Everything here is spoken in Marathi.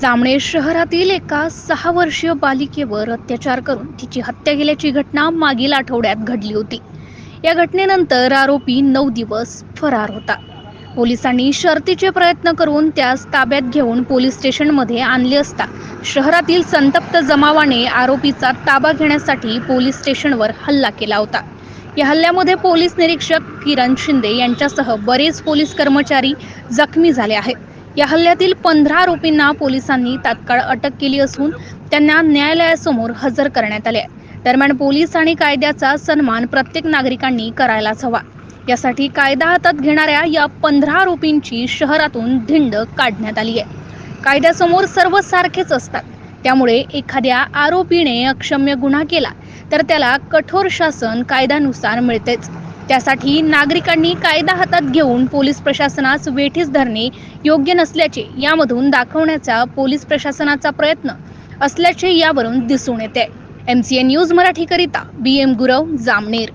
जामणे शहरातील एका सहा वर्षीय बालिकेवर अत्याचार करून तिची हत्या केल्याची घटना मागील आठवड्यात घडली होती. या घटनेनंतर आरोपी नऊ दिवस फरार होता. पोलिसांनी शर्तीचे प्रयत्न करून त्यास ताब्यात घेऊन पोलीस स्टेशनमध्ये आणले असता शहरातील संतप्त जमावाने आरोपीचा ताबा घेण्यासाठी पोलीस स्टेशनवर हल्ला केला होता. या हल्ल्यामध्ये पोलीस निरीक्षक किरण शिंदे यांच्यासह बरेच पोलीस कर्मचारी जखमी झाले आहेत. या हल्ल्यातील पंधरा आरोपींना पोलिसांनी तात्काळ अटक केली असून त्यांना न्यायालयासमोर हजर करण्यात आले. दरम्यान पोलीस आणि कायद्याचा सन्मान प्रत्येक नागरिकांनी करायलाच हवा. यासाठी कायदा हातात घेणाऱ्या या पंधरा आरोपींची शहरातून धिंड काढण्यात आली आहे. कायद्यासमोर सर्व सारखेच असतात. त्यामुळे एखाद्या आरोपीने अक्षम्य गुन्हा केला तर त्याला कठोर शासन कायद्यानुसार मिळतेच. त्यासाठी नागरिकांनी कायदा हातात घेऊन पोलीस प्रशासनास वेठीस धरणे योग्य नसल्याचे यामधून दाखवण्याचा पोलीस प्रशासनाचा प्रयत्न असल्याचे यावरून दिसून येते. एम सी एन न्यूज मराठीकरिता बी एम गुरव जामनेर.